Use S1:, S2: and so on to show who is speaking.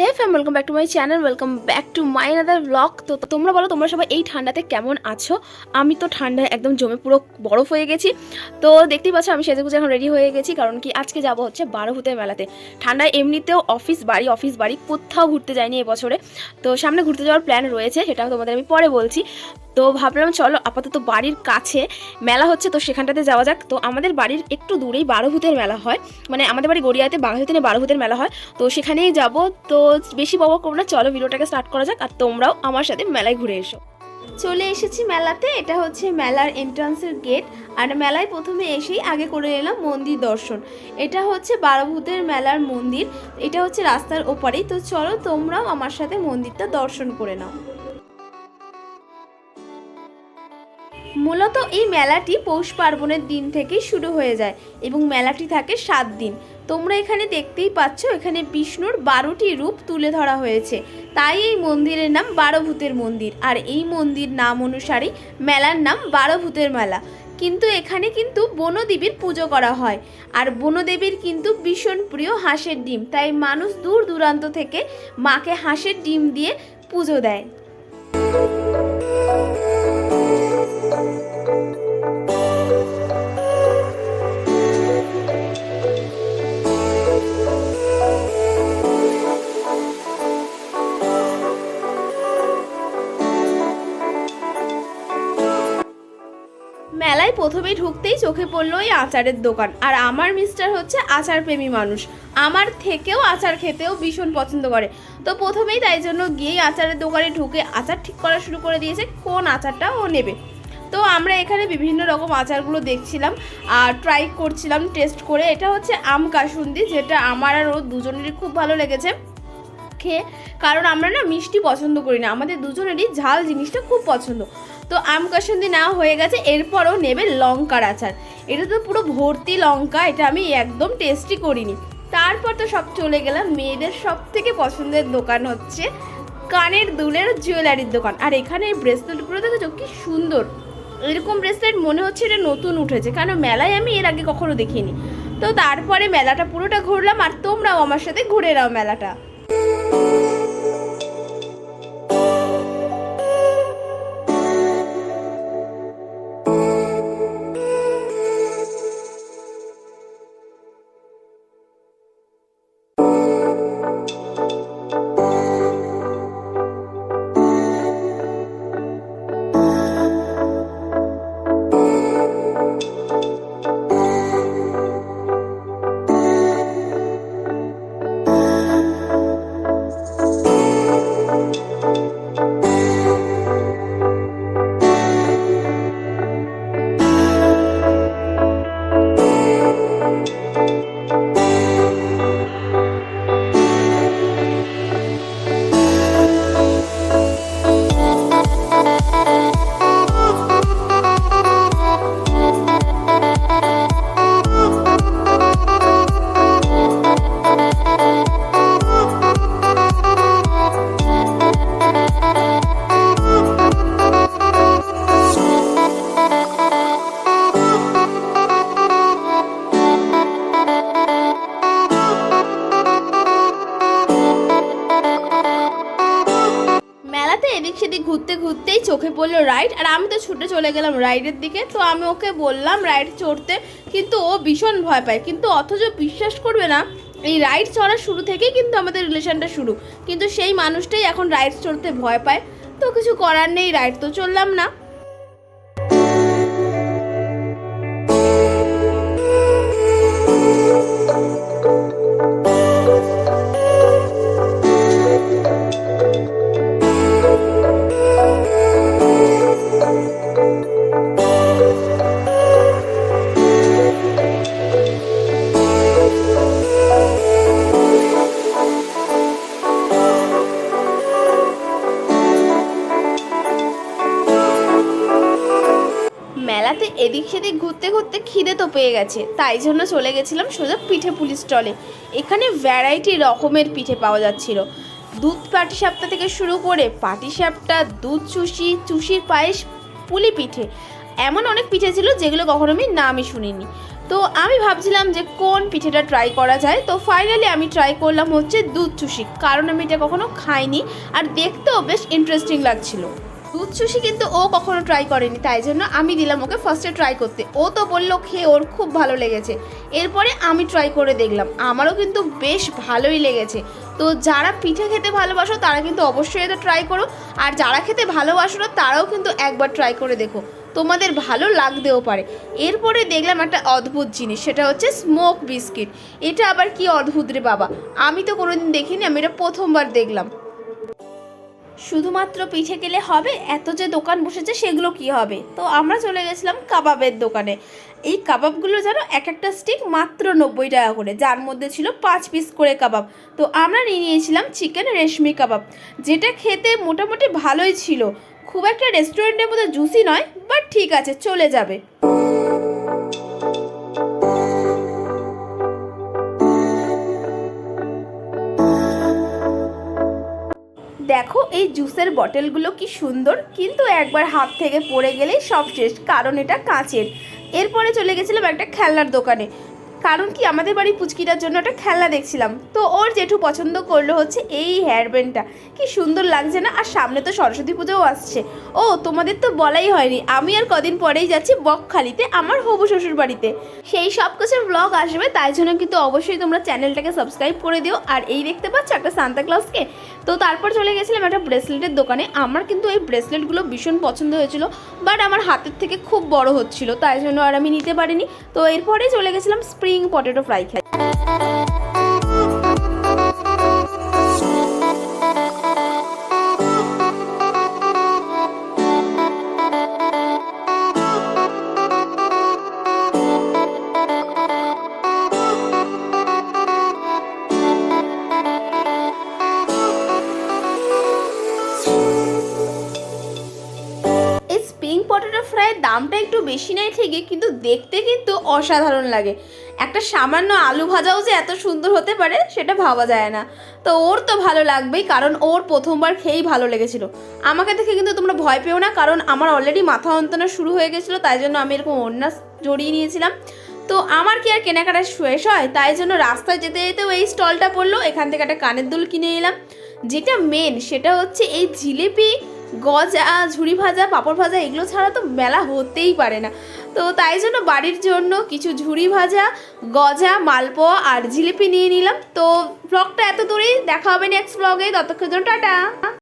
S1: Hey fam welcome back to my channel welcome back to my other blog তো তোমরা বলো, তোমরা সবাই এই ঠান্ডাতে কেমন আছো? আমি তো ঠান্ডায় একদম জমে পুরো বরফ হয়ে গেছি। তো দেখতেই পাচ্ছ, আমি সেজে এখন রেডি হয়ে গেছি, কারণ কি আজকে যাব হচ্ছে বারো বারোভূতের মেলাতে। ঠান্ডায় এমনিতেও অফিস বাড়ি অফিস বাড়ি, কোথাও ঘুরতে যায়নি এবছরে তো সামনে ঘুরতে যাওয়ার প্ল্যান রয়েছে সেটা তোমাদের আমি পরে বলছি। তো ভাবলাম, চলো আপাতত বাড়ির কাছে মেলা হচ্ছে, তো সেখানটাতে যাওয়া যাক। তো আমাদের বাড়ির একটু দূরেই বারোভূতের মেলা হয়। মানে আমাদের বাড়ি গড়িয়াতে বাঘাযতীনে বারোভূতের মেলা হয়। তো সেখানেই যাব। তো বেশি বক করব না, চলো ভিডিওটাকে স্টার্ট করা যাক আর তোমরাও আমার সাথে মেলায় ঘুরে এসো। চলে এসেছি মেলাতে। এটা হচ্ছে মেলার এন্ট্রান্সের গেট আর মেলায় প্রথমে এসেই আগে করে এলাম মন্দির দর্শন। এটা হচ্ছে বারোভূতের মেলার মন্দির। এটা হচ্ছে রাস্তার ওপারেই। তো চলো তোমরাও আমার সাথে মন্দিরটা দর্শন করে নাও। মূলত এই মেলাটি পৌষ পার্বণের দিন থেকেই শুরু হয়ে যায় এবং মেলাটি থাকে সাত দিন। তোমরা এখানে দেখতেই পাচ্ছ, এখানে বিষ্ণুর বারোটি রূপ তুলে ধরা হয়েছে। তাই এই মন্দিরের নাম বারোভূতের মন্দির আর এই মন্দির নাম অনুসারেই মেলার নাম বারোভূতের মেলা। কিন্তু এখানে কিন্তু বনদেবীর পুজো করা হয় আর বনদেবীর কিন্তু ভীষণ প্রিয় হাঁসের ডিম। তাই মানুষ দূর দূরান্ত থেকে মাকে হাঁসের ডিম দিয়ে পুজো দেয়। মেলায় প্রথমেই ঢুকতেই চোখে পড়ল এই আচারের দোকান। আর আমার মিস্টার হচ্ছে আচার প্রেমী মানুষ। আমার থেকেও আচার খেতেও ভীষণ পছন্দ করে। তো প্রথমেই তাই জন্য গিয়েই আচারের দোকানে ঢুকে আচার ঠিক করা শুরু করে দিয়েছে, কোন আচারটা ও নেবে। তো আমরা এখানে বিভিন্ন রকম আচারগুলো দেখছিলাম আর ট্রাই করছিলাম টেস্ট করে। এটা হচ্ছে আম কাসুন্দি, যেটা আমার আর ও দুজনেরই খুব ভালো লেগেছে খেয়ে। কারণ আমরা না মিষ্টি পছন্দ করি না, আমাদের দুজনেরই ঝাল জিনিসটা খুব পছন্দ। তো আম কাসুন্দি নেওয়া হয়ে গেছে এরপরও নেবে লঙ্কার আচার। এটা তো পুরো ভর্তি লঙ্কা, এটা আমি একদম টেস্টি করিনি। তারপর তো সব চলে গেলাম, মেয়েদের সব থেকে পছন্দের দোকান হচ্ছে কানের দুলের জুয়েলারির দোকান। আর এখানে এই ব্রেসলেটগুলো দেখেছ, কি সুন্দর। এরকম ব্রেসলেট মনে হচ্ছে এটা নতুন উঠেছে কারণ মেলায় আমি এর আগে কখনো দেখিনি। তো তারপরে মেলাটা পুরোটা ঘুরলাম আর তোমরাও আমার সাথে ঘুরে নাও মেলাটা। মেলাতে এদিক সেদিক ঘুরতে ঘুরতেই চোখে পড়ল রাইড। আর আমি তো ছুটে চলে গেলাম রাইডের দিকে। তো আমি ওকে বললাম রাইড চড়তে, কিন্তু ও ভীষণ ভয় পায়। কিন্তু অথচ বিশ্বাস করবে না, এই রাইড চড়ার শুরু থেকেই কিন্তু আমাদের রিলেশনটা শুরু। কিন্তু সেই মানুষটাই এখন রাইড চড়তে ভয় পায়। তো কিছু করার নেই রাইড, তো চললাম না। এদিক সেদিক ঘুরতে ঘুরতে খিদে তো পেয়ে গেছে। তাই জন্য চলে গেছিলাম সোজা পিঠে পুলি স্টলে এখানে ভ্যারাইটি রকমের পিঠে পাওয়া যাচ্ছিল। দুধ পাটিসাপটা থেকে শুরু করে পাটিসাপটা, দুধ চুষি, চুষির পায়েস, পুলি পিঠে। এমন অনেক পিঠে ছিল যেগুলো কখনো আমি নামই শুনিনি। তো আমি ভাবছিলাম যে কোন পিঠেটা ট্রাই করা যায়। তো ফাইনালি আমি ট্রাই করলাম হচ্ছে দুধ চুষি। কারণ আমি এটা কখনো খাইনি। আর দেখতেও বেশ ইন্টারেস্টিং লাগছিল। দুধ চুষি কিন্তু ও কখনো ট্রাই করেনি, তাই জন্য আমি দিলাম ওকে ফার্স্টে ট্রাই করতে। ও তো বলল খেয়ে ওর খুব ভালো লেগেছে। এরপরে আমি ট্রাই করে দেখলাম, আমারও কিন্তু বেশ ভালোই লেগেছে। তো যারা পিঠে খেতে ভালোবাসো, তারা কিন্তু অবশ্যই এটা ট্রাই করো। আর যারা খেতে ভালোবাসো না, তারাও কিন্তু একবার ট্রাই করে দেখো। তোমাদের ভালো লাগতেও পারে। এরপরে দেখলাম একটা অদ্ভুত জিনিস, সেটা হচ্ছে স্মোক বিস্কিট এটা আবার কি অদ্ভুত রে বাবা? আমি তো কোনোদিন দেখিনি, আমি এটা প্রথমবার দেখলাম। শুধুমাত্র পিঠে গেলে হবে? এত যে দোকান বসেছে, সেগুলো কি হবে? তো আমরা চলে গেছিলাম কাবাবের দোকানে। এই কাবাবগুলো যেন এক একটা স্টিক মাত্র নব্বই টাকা করে, যার মধ্যে ছিল পাঁচ পিস করে কাবাব। তো আমরা নিয়ে নিয়েছিলাম চিকেন রেশমি কাবাব, যেটা খেতে মোটামুটি ভালোই ছিল। খুব একটা রেস্টুরেন্টের মধ্যে জুসি নয় বাট ঠিক আছে, চলে যাবে। দেখো, এই জুসের বটেলগুলো কি সুন্দর। কিন্তু একবার হাত থেকে পড়ে গেলেই সব শেষ, কারণ এটা কাঁচের। এরপরে চলে গেছিলাম একটা খেলনার দোকানে। কারণ কি, আমাদের বাড়ি পুচকিটার জন্য একটা খেলনা দেখছিলাম। তো ওর জেঠু পছন্দ করল হচ্ছে এই হেয়ার ব্যান্ডটা কি সুন্দর লাগছে না? আর সামনে তো সরস্বতী পুজোও আসছে। ও, তোমাদের তো বলাই হয়নি। আমি আর কদিন পরেই যাচ্ছি বকখালিতে, আমার হবু শ্বশুর বাড়িতে। সেই সব কিছুর ব্লগ আসবে, তাই জন্য কিন্তু অবশ্যই তোমরা চ্যানেলটাকে সাবস্ক্রাইব করে দিও। আর এই দেখতে পাচ্ছ একটা সান্তা ক্লাসকে তো তারপর চলে গেছিলাম একটা ব্রেসলেটের দোকানে। আমার কিন্তু এই ব্রেসলেটগুলো ভীষণ পছন্দ হয়েছিল বাট আমার হাতের থেকে খুব বড় হচ্ছিল, তাই জন্য আর আমি নিতে পারিনি। তো এরপরেই চলে গেছিলাম স্প্রিং পটেটো ফ্রাই খেতে। এই স্প্রিং পটেটো ফ্রাইয়ের দামটা একটু বেশি নেয় ঠিকই, কিন্তু দেখতে কিন্তু অসাধারণ লাগে। একটা সামান্য আলু ভাজাও যে এত সুন্দর হতে পারে, সেটা ভাবা যায় না। তো ওর তো ভালো লাগবেই, কারণ ওর প্রথমবার খেয়েই ভালো লেগেছিল। আমাকে দেখে কিন্তু তোমরা ভয় পেও না, কারণ আমার অলরেডি মাথা যন্ত্রণা শুরু হয়ে গেছিল, তাই জন্য আমি এরকম ওড়না জড়িয়ে নিয়েছিলাম। তো আমার কি আর কেনাকাটা শেষ হয়? তাই জন্য রাস্তায় যেতে যেতেও এই স্টলটা পড়ল, এখান থেকে একটা কানের দুল কিনে এলাম। যেটা মেন সেটা হচ্ছে এই জিলিপি গজা ঝুড়ি ভাজা, পাঁপড় ভাজা, এগুলো ছাড়া তো মেলা হতেই পারে না। তো তাই জন্য বাড়ির জন্য কিছু ঝুড়ি ভাজা, গজা, মালপোয়া আর জিলিপি নিয়ে নিলাম। তো ব্লগটা এত দূরেই, দেখা হবে নেক্সট ব্লগে ততক্ষণ টাটা।